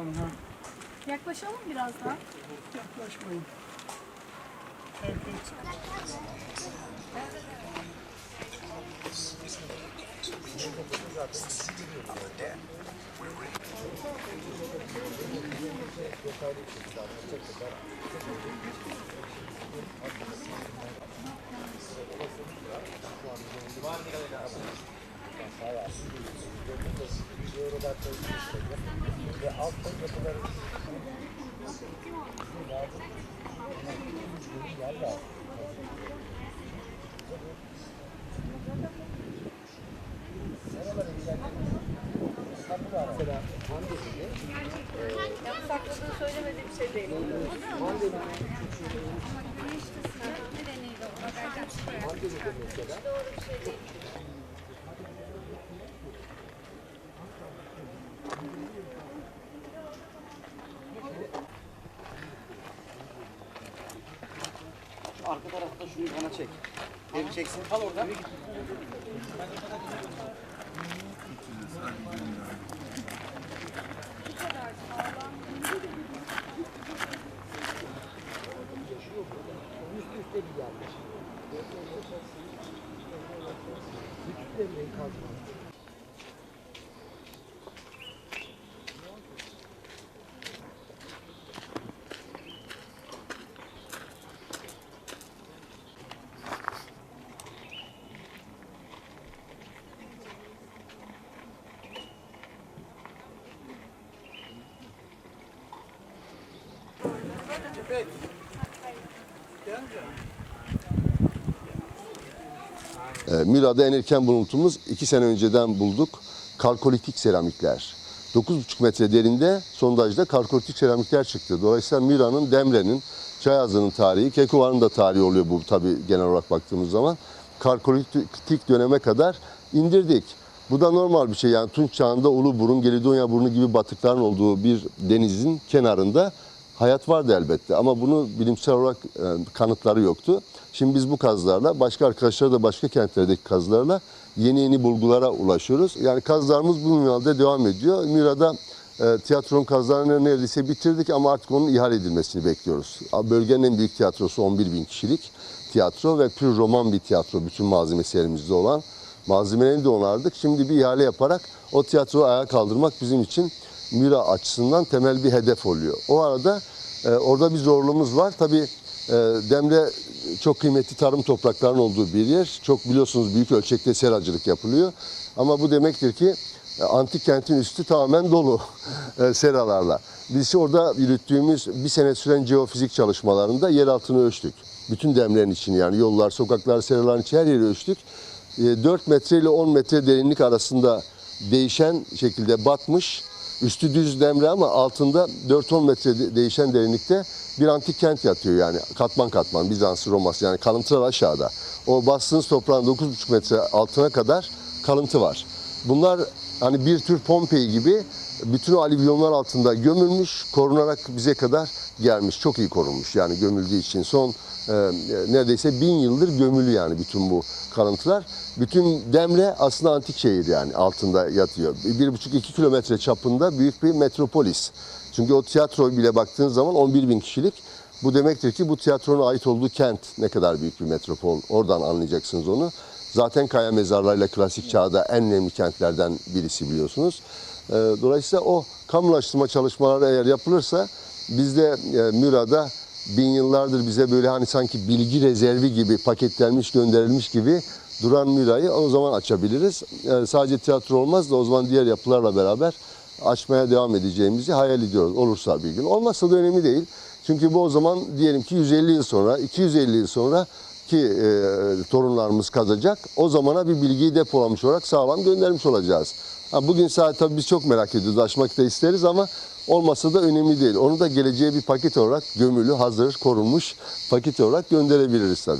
Ha. Yaklaşalım biraz daha. Yaklaşmayın. Herkes Sakladığı söylemediği bir şey değil. Arka tarafta şunu bana çek. Evi çeksin. Kal orada. E, Müra'da en erken buluntumuz 2 sene önceden bulduk. Kalkolitik seramikler. 9,5 metre derinde sondajda kalkolitik seramikler çıktı. Dolayısıyla Mira'nın, Demre'nin, Çayazı'nın tarihi, Kekuvar'ın da tarihi oluyor bu tabii genel olarak baktığımız zaman. Kalkolitik döneme kadar indirdik. Bu da normal bir şey yani Tunç Çağı'nda Uluburun, Gelidonya burnu gibi batıkların olduğu bir denizin kenarında hayat vardı elbette ama bunu bilimsel olarak e, kanıtları yoktu. Şimdi biz bu kazlarla başka arkadaşlar da başka kentlerdeki kazlarla yeni yeni bulgulara ulaşıyoruz. Yani kazlarımız bu minvalde devam ediyor. Mira'da e, tiyatronun kazlarını neredeyse bitirdik ama artık onun ihale edilmesini bekliyoruz. Bölgenin en büyük tiyatrosu 11 bin kişilik tiyatro ve pür roman bir tiyatro bütün malzemesi elimizde olan. Malzemelerini de onardık. Şimdi bir ihale yaparak o tiyatroyu ayağa kaldırmak bizim için Mira açısından temel bir hedef oluyor. O arada e, orada bir zorluğumuz var. Tabii e, Demre çok kıymetli tarım topraklarının olduğu bir yer. Çok biliyorsunuz büyük ölçekte seracılık yapılıyor. Ama bu demektir ki e, antik kentin üstü tamamen dolu e, seralarla. Biz orada yürüttüğümüz bir sene süren jeofizik çalışmalarında yer altını ölçtük. Bütün demlerin içini yani yollar, sokaklar, seraların içi her yeri ölçtük. E, 4 metre ile 10 metre derinlik arasında değişen şekilde batmış. Üstü düz demre ama altında 4-10 metre de- değişen derinlikte bir antik kent yatıyor yani katman katman Bizans, Romas yani kalıntılar aşağıda. O bastığınız toprağın 9,5 metre altına kadar kalıntı var. Bunlar hani bir tür Pompei gibi bütün o alüvyonlar altında gömülmüş, korunarak bize kadar gelmiş. Çok iyi korunmuş yani gömüldüğü için. Son e, neredeyse bin yıldır gömülü yani bütün bu kalıntılar. Bütün Demre aslında antik şehir yani altında yatıyor. Bir buçuk iki kilometre çapında büyük bir metropolis. Çünkü o tiyatro bile baktığınız zaman 11 bin kişilik. Bu demektir ki bu tiyatronun ait olduğu kent ne kadar büyük bir metropol. Oradan anlayacaksınız onu. Zaten kaya mezarlarıyla klasik çağda en önemli kentlerden birisi biliyorsunuz. Ee, Dolayısıyla o kamulaştırma çalışmaları eğer yapılırsa bizde e, Müra'da bin yıllardır bize böyle hani sanki bilgi rezervi gibi paketlenmiş gönderilmiş gibi duran Müra'yı o zaman açabiliriz. Yani sadece tiyatro olmaz da o zaman diğer yapılarla beraber açmaya devam edeceğimizi hayal ediyoruz. Olursa bir gün. Olmazsa da önemli değil. Çünkü bu o zaman diyelim ki 150 yıl sonra, 250 yıl sonra ki e, torunlarımız kazacak. O zamana bir bilgiyi depolamış olarak sağlam göndermiş olacağız. Ha, bugün saat tabii biz çok merak ediyoruz, açmak da isteriz ama olmasa da önemli değil. Onu da geleceğe bir paket olarak gömülü, hazır, korunmuş paket olarak gönderebiliriz tabii.